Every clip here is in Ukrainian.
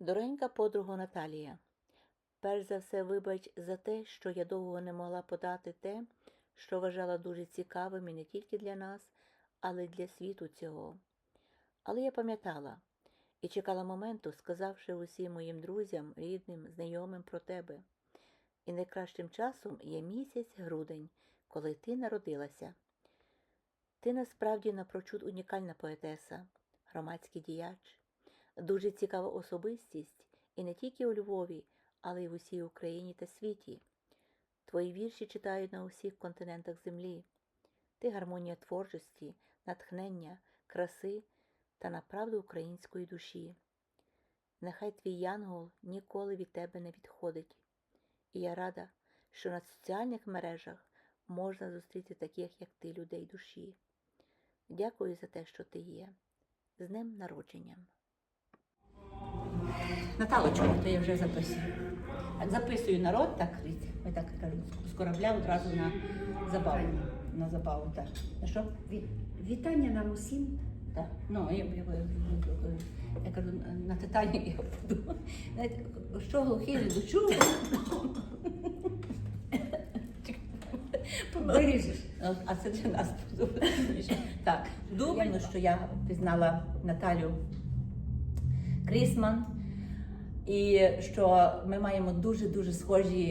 Доренька подруга Наталія, перш за все вибач за те, що я довго не могла подати те, що вважала дуже цікавим і не тільки для нас, але й для світу цього. Але я пам'ятала і чекала моменту, сказавши усім моїм друзям, рідним, знайомим про тебе. І найкращим часом є місяць грудень, коли ти народилася. Ти насправді напрочуд унікальна поетеса, громадський діяч, дуже цікава особистість і не тільки у Львові, але й в усій Україні та світі. Твої вірші читають на усіх континентах землі. Ти гармонія творчості, натхнення, краси та направду української душі. Нехай твій янгол ніколи від тебе не відходить. І я рада, що на соціальних мережах можна зустріти таких, як ти, людей душі. Дякую за те, що ти є. З днем народженням. Наталочко, то я вже записую. Записую народ, так, ми так кажемо, з корабля одразу на забаву. На забаву, так. На що? Вітання нам усім. Так. Ну, я, я, я, я кажу, на Титанік я. Знаєте, що глухий не дочув. Виріжеш. А це для нас. Так, думаю, що я пізнала Наталю Крісман, і що ми маємо дуже-дуже схожі,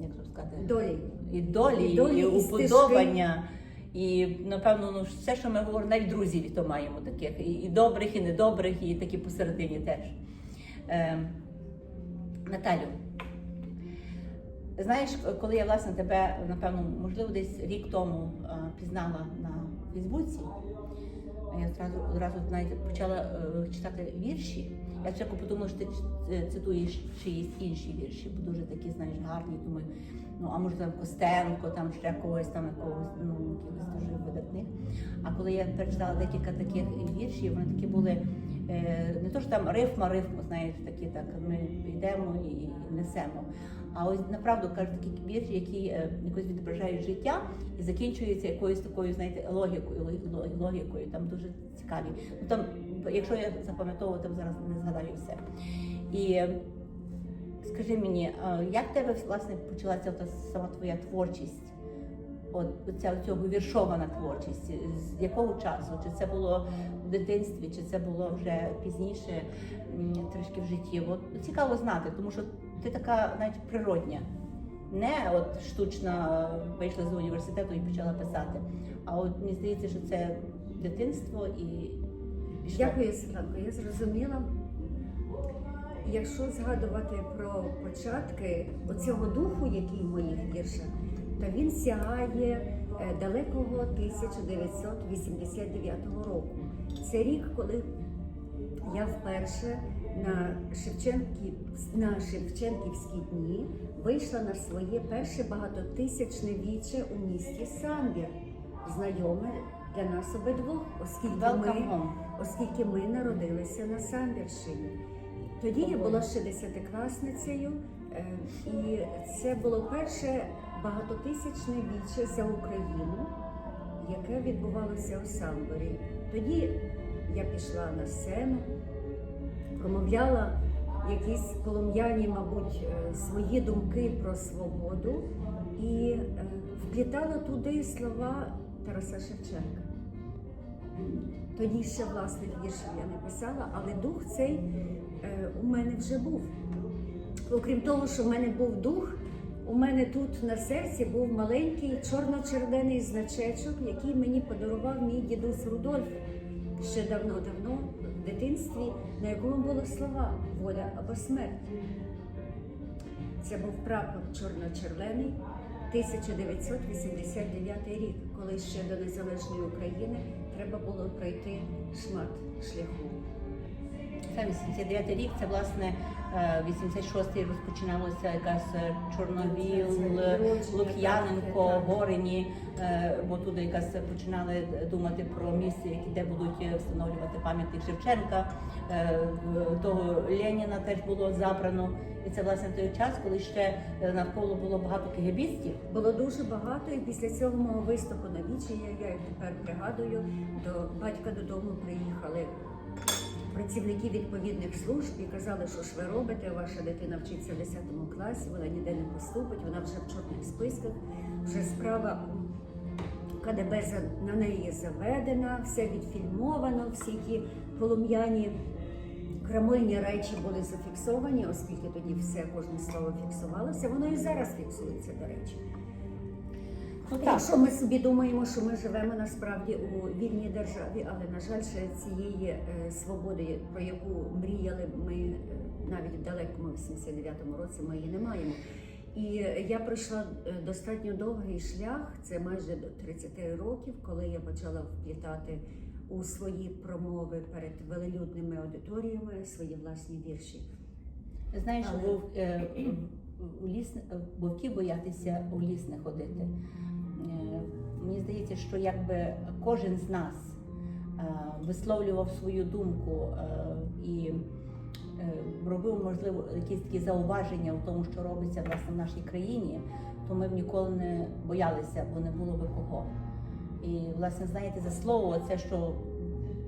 як це сказати, Долі. і долі, і, Долі, і уподобання. І напевно, ну все, що ми говоримо, навіть друзів то маємо таких, і, і добрих, і недобрих, і такі посередині теж. Е, Наталю, знаєш, коли я власне тебе, напевно, можливо, десь рік тому е, пізнала на Фейсбуці, я одразу, одразу навіть почала е, читати вірші. Я спочатку подумала, що ти ч- цитуєш чиїсь інші вірші, бо дуже такі, знаєш, гарні. Думаю, ну а може там Костенко, там ще когось там якогось, ну якихось дуже видатних. А коли я перечитала декілька таких віршів, вони такі були е, не то, що там рифма, рифму, знаєш, такі так ми йдемо і несемо. А ось направду кажуть такі вірші, які е, якось відображають життя і закінчуються якоюсь такою, знаєте, логікою, лог- лог- логікою. Там дуже цікаві. Ну там, якщо я запам'ятовую, там зараз не згадаю все. І е, скажи мені, як в тебе власне почалася та сама твоя творчість? От ця цього віршована творчість, з якого часу? Чи це було в дитинстві, чи це було вже пізніше трішки в житті? От цікаво знати, тому що ти така навіть природня. Не от штучно вийшла з університету і почала писати. А от мені здається, що це дитинство і. Дякую, Світланко. Я зрозуміла. Якщо згадувати про початки оцього духу, який в моїх віршах, то він сягає е, далекого 1989 року. Це рік, коли я вперше на Шевченків, на Шевченківські дні вийшла на своє перше багатотисячне віче у місті Самбір, знайоме для нас обидвох, оскільки ми home. Оскільки ми народилися на Самбірщині. Тоді я була ще десятикласницею, е, і це було перше багатотисячне віче за Україну, яке відбувалося у Самборі. Тоді я пішла на сцену, промовляла якісь полум'яні, мабуть, е, свої думки про свободу і е, вплітала туди слова Тараса Шевченка. Тоді ще власних віршів я не писала, але дух цей е, у мене вже був. Окрім того, що в мене був дух, у мене тут на серці був маленький чорно-червоний значечок, який мені подарував мій дідусь Рудольф ще давно-давно в дитинстві, на якому були слова воля або смерть. Це був прапор чорно-червоний 1989 рік, коли ще до незалежної України треба було пройти шмат шляху. Це 89 рік, це власне 86-й розпочиналося якась е, Чорновіл, е, Лук'яненко. Горині, е, бо туди якась починали думати про місце, які де будуть е, встановлювати пам'ятник Шевченка, е, того Леніна теж було забрано. І це власне той час, коли ще е, навколо було багато кегебістів. Було дуже багато, і після цього мого виступу на вічі, я, я тепер пригадую, до батька додому приїхали працівників відповідних служб і казали, що ж ви робите, ваша дитина вчиться в 10 класі, вона ніде не поступить, вона вже в чорних списках, вже справа КДБ на неї заведена, все відфільмовано, всі ті полум'яні крамольні речі були зафіксовані, оскільки тоді все кожне слово фіксувалося. Воно і зараз фіксується, до речі. Так, Якщо ми собі думаємо, що ми живемо насправді у вільній державі, але на жаль, ще цієї е, свободи, про яку мріяли ми е, навіть в далекому 89-му році, ми її не маємо. І я пройшла е, достатньо довгий шлях, це майже до 30 років, коли я почала вплітати у свої промови перед велелюдними аудиторіями свої власні вірші. Знаєш, Але- вовк, е, у ліс, вовки боятися у ліс не ходити. Е, Мені здається, що якби кожен з нас е, висловлював свою думку е, і е, робив, можливо, якісь такі зауваження у тому, що робиться власне в нашій країні, то ми б ніколи не боялися, бо не було би кого. І, власне, знаєте, за слово, це що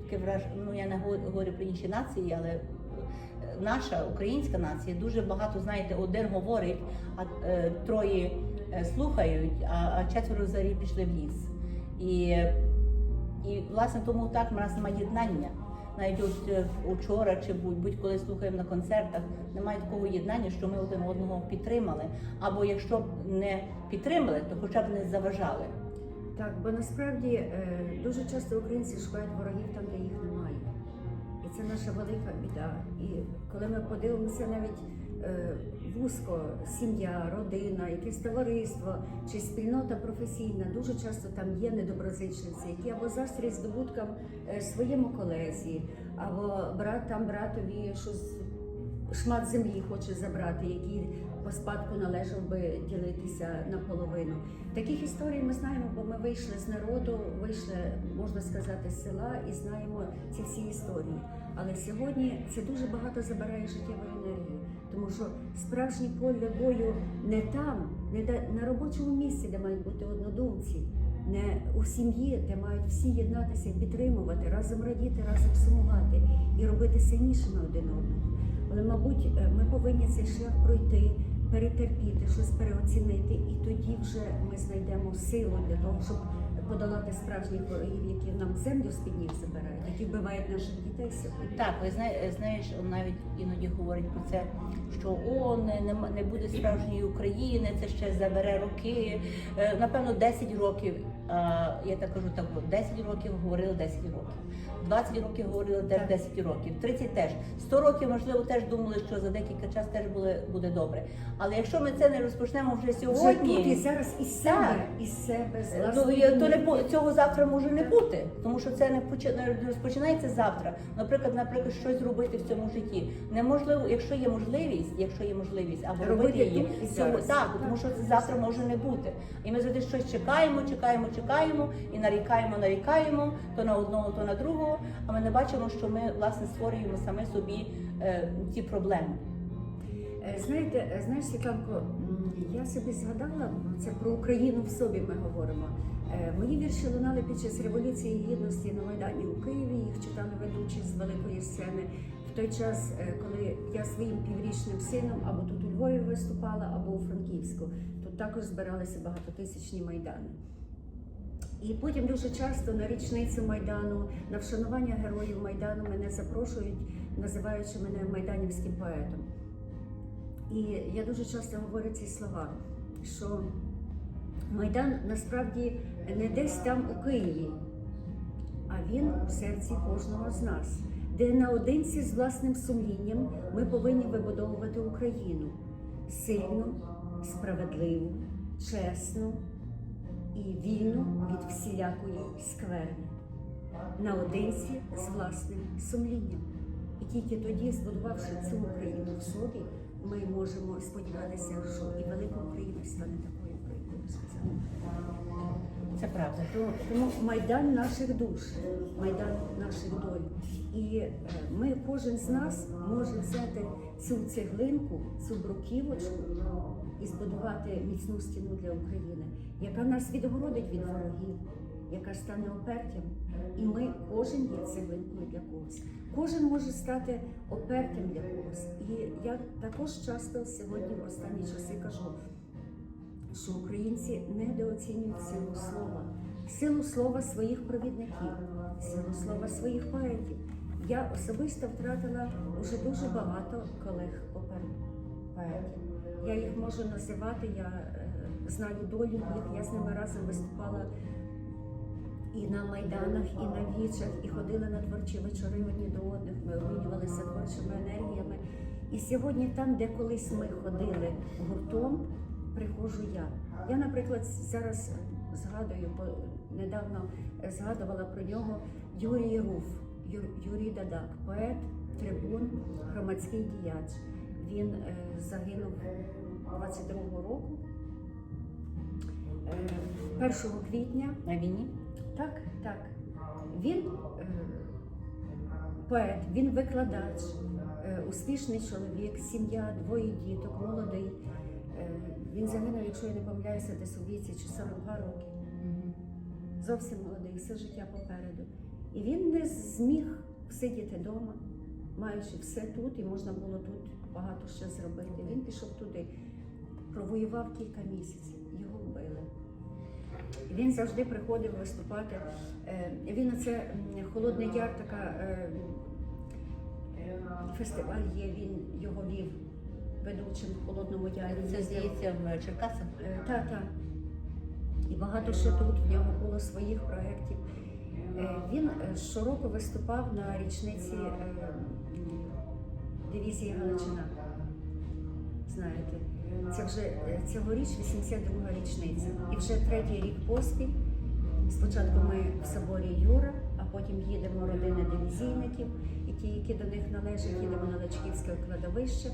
таке враження, ну я не говорю- про інші нації, але е, наша українська нація дуже багато, знаєте, один говорить, а е, троє е, слухають, а, четверо взагалі пішли в ліс. І, і власне тому так в нас немає єднання. Навіть от е, учора чи будь- будь-коли слухаємо на концертах, немає такого єднання, що ми один одного підтримали. Або якщо б не підтримали, то хоча б не заважали. Так, бо насправді дуже часто українці шукають ворогів там, де їх це наша велика біда. І коли ми подивимося навіть е, вузько, сім'я, родина, якесь товариство чи спільнота професійна, дуже часто там є недоброзичниці, які або заздрять здобуткам е, своєму колезі, або брат там братові щось шмат землі хоче забрати, який по спадку належав би ділитися наполовину. Таких історій ми знаємо, бо ми вийшли з народу, вийшли, можна сказати, з села і знаємо ці всі історії. Але сьогодні це дуже багато забирає життєвої енергії, тому що справжнє поле бою не там, не на робочому місці, де мають бути однодумці, не у сім'ї, де мають всі єднатися, підтримувати, разом радіти, разом сумувати і робити сильнішими один одного. Але, мабуть, ми повинні цей шлях пройти, перетерпіти, щось переоцінити, і тоді вже ми знайдемо силу для того, щоб подолати справжніх ворогів, які нам землю з під ніг забирають, які вбивають наших дітей сьогодні. Так, ви зна- знаєш, навіть іноді говорить про це, що о, не, не буде справжньої України, це ще забере роки. Е, Напевно, 10 років. А, Я так кажу, так от, 10 років говорили 10 років. 20 років говорили теж 10 років, 30 теж. 100 років, можливо, теж думали, що за декілька час теж буде, буде добре. Але якщо ми це не розпочнемо вже Вже сьогодні, тут і зараз із себе, із себе, з Ну, власної то не по- цього завтра може не бути, тому що це не почи- не розпочинається завтра. Наприклад, наприклад, щось зробити в цьому житті. Неможливо, якщо є можливість, якщо є можливість, або Робити робити її і цього- так, тому що це завтра може не бути. І ми завжди щось чекаємо, чекаємо, чекаємо і нарікаємо, нарікаємо то на одного, то на другого. А ми не бачимо, що ми власне створюємо саме собі е, ці проблеми. Е, Знаєте, е, знаєш, Світланко, я собі згадала, це про Україну в собі ми говоримо. Е, Мої вірші лунали під час Революції Гідності на Майдані у Києві, їх читали ведучі з великої сцени. В той час, коли я своїм піврічним сином або тут у Львові виступала, або у Франківську, тут також збиралися багатотисячні майдани. І потім дуже часто на річницю Майдану, на вшанування героїв Майдану мене запрошують, називаючи мене майданівським поетом. І я дуже часто говорю ці слова, що Майдан насправді не десь там у Києві, а він у серці кожного з нас, де наодинці з власним сумлінням ми повинні вибудовувати Україну сильну, справедливу, чесну всілякої скверни, наодинці з власним сумлінням. І тільки тоді, збудувавши цю Україну в собі, ми можемо сподіватися, що і велика Україна стане такою, яку. Це правда. То- Тому майдан наших душ, майдан наших доль. І е, ми, кожен з нас, може взяти цю цеглинку, цю бруківочку і збудувати міцну стіну для України, яка нас відгородить від ворогів, яка стане опертям. І ми кожен є цеглинкою для когось. Кожен може стати опертим для когось. І я також часто сьогодні в останні часи кажу, що українці недооцінюють силу слова, силу слова своїх провідників, силу слова своїх поетів. Я особисто втратила вже дуже багато колег опер- поетів. Я їх можу називати, я е, знаю долю їх, я з ними разом виступала і на майданах, і на вічах, і ходили на творчі вечори одні до одних. Ми обмінювалися творчими енергіями. І сьогодні, там, де колись ми ходили гуртом, приходжу я. Я, наприклад, зараз згадую, бо недавно е, згадувала про нього Юрій Руф, Юрій Дадак, поет, трибун, громадський діяч. Він е, загинув 22-го року. Е, 1 квітня На війні? так, так. Він е, поет, він викладач, е, успішний чоловік, сім'я, двоє діток, молодий. Е, він загинув, якщо я не помиляюся, десь у віці чи 42 роки. Зовсім молодий, все життя попереду. І він не зміг сидіти вдома, маючи все тут, і можна було тут багато що зробити. Він пішов туди, провоював кілька місяців, його вбили. Він завжди приходив виступати. Е, Він оце м, Холодний Яр, така е, фестиваль є, він його вів ведучим в Холодному Ярі. Це здається в Черкасах. Так, так. І багато що тут в нього було своїх проєктів. Е, Він е, щороку виступав на річниці дивізії Галичина. Знаєте, це вже е, цьогоріч 82 га річниця. І вже третій рік поспіль. Спочатку ми в соборі Юра, а потім їдемо родини дивізійників, і ті, які до них належать, їдемо на Лачківське кладовище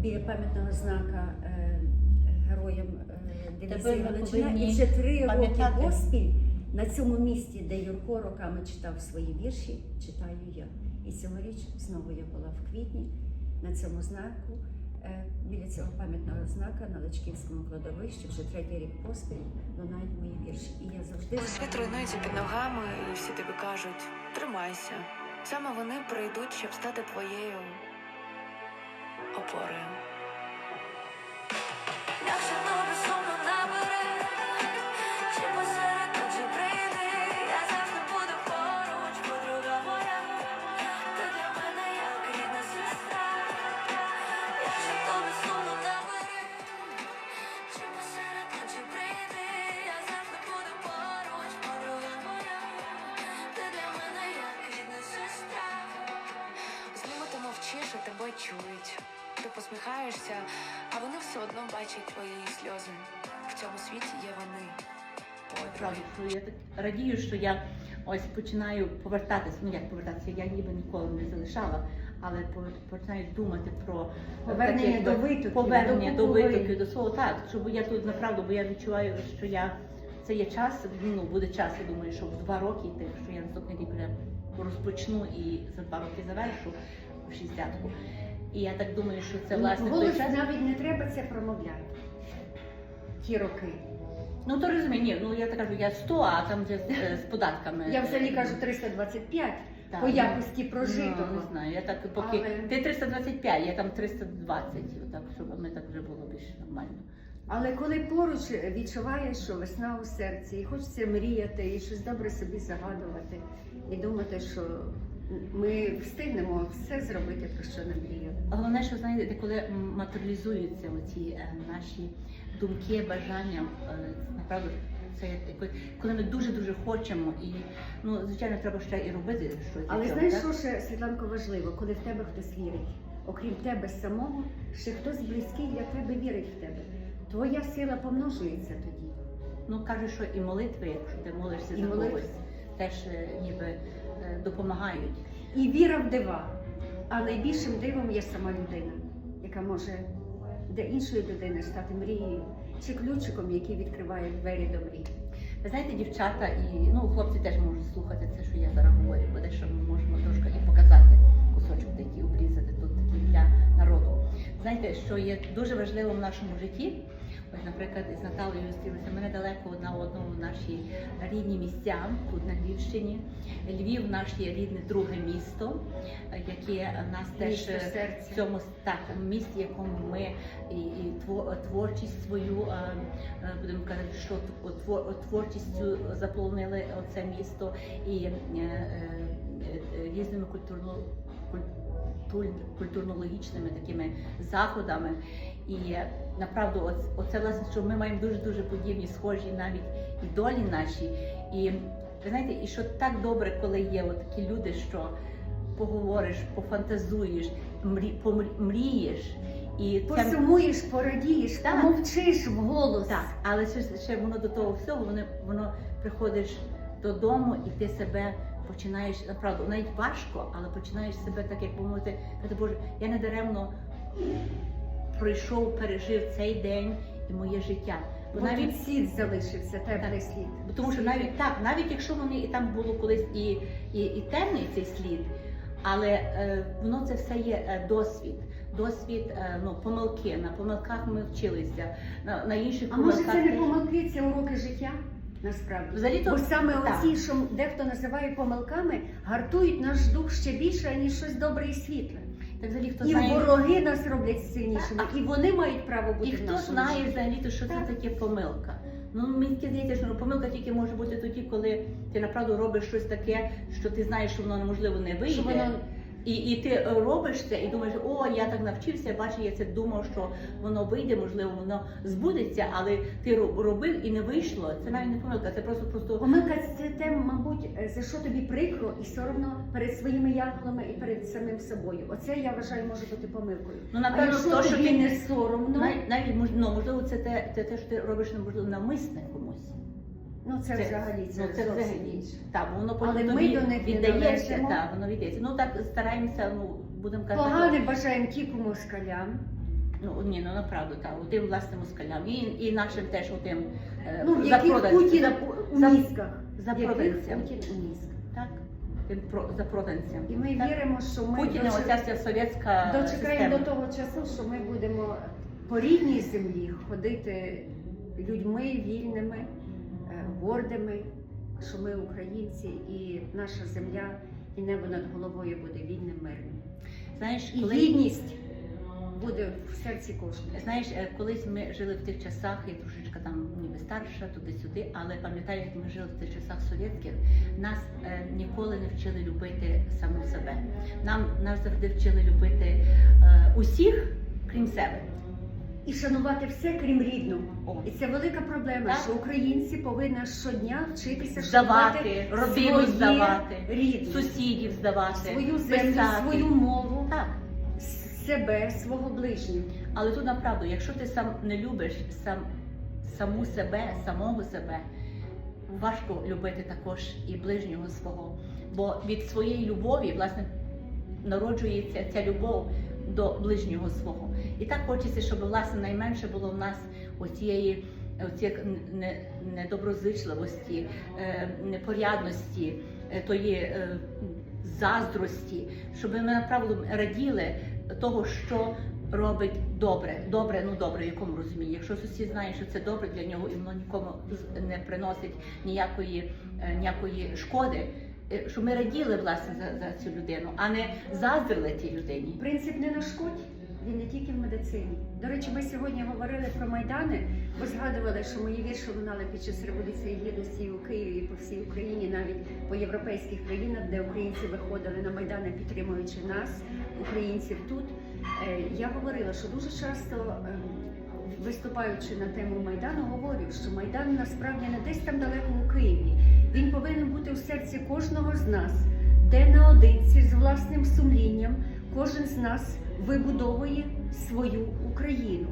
біля пам'ятного знака е, героям е, дивізії Галичина. І вже три роки поспіль на цьому місці, де Юрко роками читав свої вірші, читаю я. І цьогоріч знову я була в квітні на цьому знаку. е, Біля цього пам'ятного знака на Личківському кладовищі вже третій рік поспіль лунають мої вірші. І я завжди світ руйнується під ногами, і всі тобі кажуть тримайся. Саме вони прийдуть, щоб стати твоєю опорою. Чують. Ти посміхаєшся, а вони все одно бачать твої сльози. В цьому світі є вони. Правда, я так радію, що я ось починаю повертатись. Ну як повертатися, я ніби ніколи не залишала, але починаю думати про Повернення до витоків, повернення до до витоків, до свого так, щоб я тут направду, бо я відчуваю, що я це є час. Ну буде час. Я думаю, що в два роки йти, що я наступний рік вже розпочну і за два роки завершу в шістдесятку. І я так думаю, що це власне той Голос час. навіть не треба це промовляти. Ті роки. Ну то розумію, ні, ну я так кажу, я 100, а там вже з, е, з податками. Я взагалі кажу 325 Так, по ну, якості Ну, прожитого. не знаю, я так поки Але- ти 325, я там 320, отак, щоб ми так вже було більш нормально. Але коли поруч відчуваєш, що весна у серці, і хочеться мріяти, і щось добре собі загадувати, і думати, що ми встигнемо все зробити, про що не мріяли. Головне, що знаєте, коли матеріалізуються оці е, наші думки, бажання, е, направду це коли ми дуже дуже хочемо, і ну звичайно треба ще і робити щось. Але цього, знаєш, так? що ще Світланко важливо, коли в тебе хтось вірить, окрім тебе самого, ще хтось близький для тебе вірить в тебе. Твоя сила помножується тоді. Ну каже, що і молитви, якщо ти молишся І за когось, теж е, ніби е, допомагають. І віра в дива. А найбільшим дивом є сама людина, яка може для іншої людини стати мрією чи ключиком, який відкриває двері до мрії. Ви знаєте, дівчата і ну хлопці теж можуть слухати це, що я зараз говорю, бо дещо ми можемо трошки і показати кусочок такий обрізати тут такий для народу. Знаєте, що є дуже важливо в нашому житті, Ось, наприклад, з Наталією зустрілися. Ми недалеко одна одному наші рідні місця тут на Львівщині. Львів наш є рідне друге місто, яке нас теж в цьому так, місті, в якому ми і, і творчість свою е, будемо казати, що тво- тво- творчістю заповнили оце місто і е, е, різними культурно культур- культурно-логічними такими заходами. І е, направду, оце власне, що ми маємо дуже дуже подібні, схожі навіть і долі наші. І ви знаєте, і що так добре, коли є от такі люди, що поговориш, пофантазуєш, мрі, помрі- мрієш. І Посумуєш, порадієш, Так. помовчиш вголос. так, але ще, ще воно до того всього, воно, воно приходиш додому і ти себе починаєш направду навіть важко, але починаєш себе так, як мовити, казати, Боже, я не даремно пройшов, пережив цей день і моє життя. Бо навіть слід залишився, теплий слід. Бо тому що навіть так, навіть якщо вони і там було колись і, і, і темний цей слід, але е, воно це все є е, досвід. Досвід, е, ну, помилки. На помилках ми вчилися, на, на інших А може це не помилки, це уроки життя? Насправді. Взагалі то Бо саме так. оці, що дехто називає помилками, гартують наш дух ще більше, ніж щось добре і світле. Так взагалі хто І знає, вороги нас роблять сильнішими, і вони мають право бути і хто знає взагалі, то що Так. це таке помилка. Ну мені здається, що помилка тільки може бути тоді, коли ти направду робиш щось таке, що ти знаєш, що воно неможливо не вийде. Що воно І, і ти робиш це і думаєш, о, я так навчився, бачу, я це думав, що воно вийде, можливо, воно збудеться, але ти ро- робив і не вийшло. Це навіть не помилка, це просто просто Помилка це те, мабуть, за що тобі прикро і соромно перед своїми янголами і перед самим собою. Оце я вважаю може бути помилкою. ну А напевно, якщо то, що тобі ти не соромно, навіть, навіть ну, можливо, це те, це те, що ти робиш можливо навмисне комусь. Ну це, Це- взагалі це, ну, це зовсім взагалі. інше. Так, воно Але потім ми тобі до них не віддається. належимо. Так, воно віддається. Ну так стараємося, ну будемо казати. Погане бажаємо тільки москалям. Ну ні, ну направду так, тим власним москалям. І, і нашим теж отим е, Ну, в яких запроданцям. Путін За- у за- мізках. за яких проданцям. Путін у мізках. Так, тим про запроданцям. І ми Так. віримо, що ми Путін, дочек- оця вся совєтська дочекаємо система. до того часу, що ми будемо по рідній землі ходити людьми вільними, гордими, що ми українці, і наша земля, і небо над головою буде вільним, мирним. Знаєш, І коли гідність буде в серці кожного. Знаєш, е, колись ми жили в тих часах, я трошечка там ніби старша, туди-сюди, але пам'ятаю, як ми жили в тих часах совєтських, нас е, ніколи не вчили любити саму себе. Нам нас завжди вчили любити е, усіх, крім себе. І шанувати все, крім рідного. О. І це велика проблема, Так. що українці повинні щодня вчитися Здавати, шанувати родину здавати, рідне, сусідів здавати, свою землю, писати. свою мову, Так. себе, свого ближнього. Але тут направду, якщо ти сам не любиш сам, саму себе, самого себе, важко любити також і ближнього свого. Бо від своєї любові, власне, народжується ця любов до ближнього свого. І так хочеться, щоб власне найменше було в нас оцієї оцієї недоброзичливості, е, непорядності, е, тої е, заздрості, щоб ми направду раділи того, що робить добре. Добре, ну добре, в якому розумінні. Якщо сусід знає, що це добре для нього і воно нікому не приносить ніякої, ніякої шкоди. Щоб ми раділи власне за, за цю людину, а не заздрили тій людині. Принцип не нашкодь, він не тільки в медицині. До речі, ми сьогодні говорили про майдани, бо згадували, що мої вірші лунали під час революції гідності у Києві і по всій Україні, навіть по європейських країнах, де українці виходили на майдани, підтримуючи нас, українців тут. Е, Я говорила, що дуже часто. ем, Виступаючи на тему Майдану, говорю, що Майдан насправді не десь там далеко у Києві. Він повинен бути у серці кожного з нас, де наодинці з власним сумлінням кожен з нас вибудовує свою Україну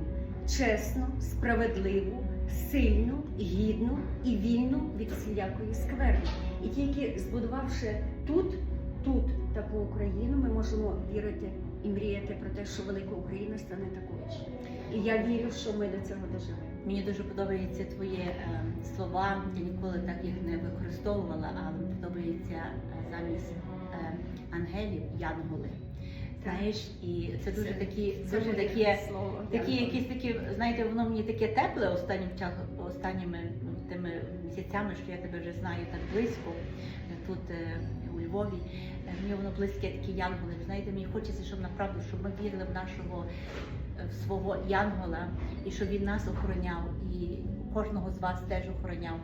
чесну, справедливу, сильну, гідну і вільну від всілякої скверни. І тільки збудувавши тут, тут таку Україну, ми можемо вірити і мріяти про те, що велика Україна стане такою. ж. І я вірю, що ми до цього доживемо. Мені дуже подобаються твої е, слова. Я ніколи так їх не використовувала, але подобається е, замість е, ангелів янголи. Знаєш, і це дуже такі, це дуже такі, слово. такі Дякую. якісь такі, знаєте, воно мені таке тепле останнім часом, останніми ну, тими місяцями, що я тебе вже знаю так близько е, тут е, у Львові. Е, Мені воно близьке такі янголи. Знаєте, мені хочеться, щоб направду, щоб ми вірили в нашого в свого янгола і щоб він нас охороняв і кожного з вас теж охороняв.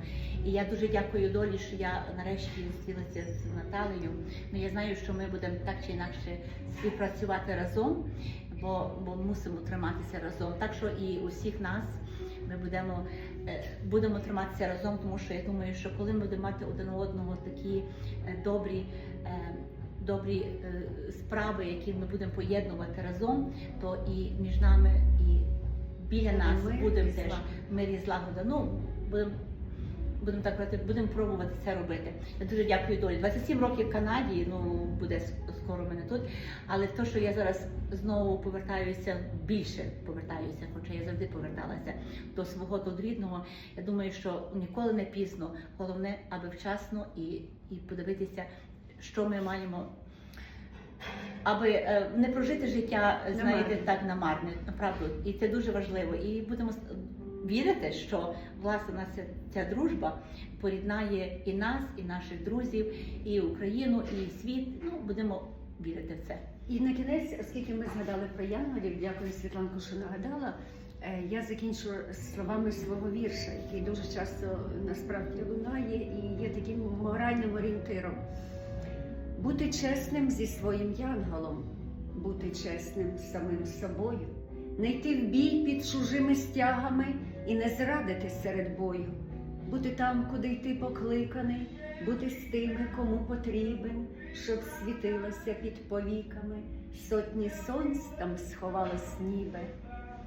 І я дуже дякую долі, що я нарешті зустрілася з Наталею. Ну я знаю, що ми будемо так чи інакше співпрацювати разом, бо, бо мусимо триматися разом. Так що і усіх нас ми будемо, е, будемо триматися разом, тому що я думаю, що коли ми будемо мати один одного такі е, добрі. е, Добрі справи, які ми будемо поєднувати разом, то і між нами, біля нас будемо теж мир і злагода. Ну, будемо будемо так казати, будемо пробувати це робити. Я дуже дякую долі. 27 років в Канаді, ну буде скоро в мене тут. Але те, що я зараз знову повертаюся, більше повертаюся, хоча я завжди поверталася до свого тут рідного. Я думаю, що ніколи не пізно. Головне, аби вчасно і, і подивитися, що ми маємо. Аби е, не прожити життя, знаєте, так намарне, направду, і це дуже важливо. І будемо вірити, що власне нас ця, ця дружба поріднає і нас, і наших друзів, і Україну, і світ. Ну будемо вірити в це. І на кінець, оскільки ми згадали про янголів, дякую Світланко, що нагадала. е, Я закінчу словами свого вірша, який дуже часто насправді лунає і є таким моральним орієнтиром. Бути чесним зі своїм янголом, бути чесним самим собою, не йти в бій під чужими стягами і не зрадити серед бою, бути там, куди йти покликаний, бути з тими, кому потрібен, щоб світилося під повіками, сотні сонць там сховалось ніби,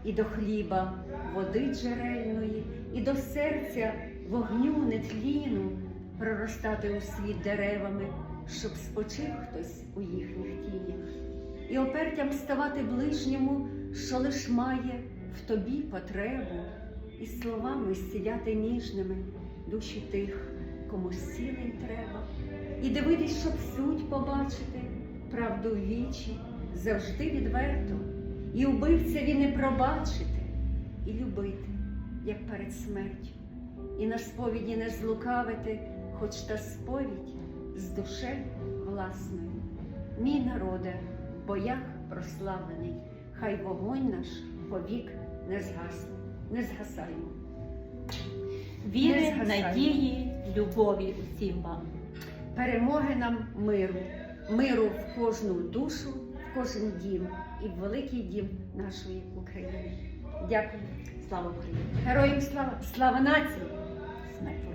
і до хліба води джерельної, і до серця вогню нетліну проростати у світ деревами, щоб спочив хтось у їхніх тінях, і опертям ставати ближньому, що лиш має в тобі потребу, і словами зціляти ніжними душі тих, кому зцілень треба, і дивитись, щоб суть побачити, правду в вічі завжди відверто, і убивцеві не пробачити, і любити, як перед смертю, і на сповіді не злукавити, хоч та сповідь з душею власною. Мій народе, в боях прославлений, хай вогонь наш повік не згасне, не згасаймо. Віри, надії, любові всім вам. Перемоги нам миру, миру в кожну душу, в кожен дім і в великий дім нашої України. Дякую. Слава Україні! Героям слава! Слава нації! Смерть!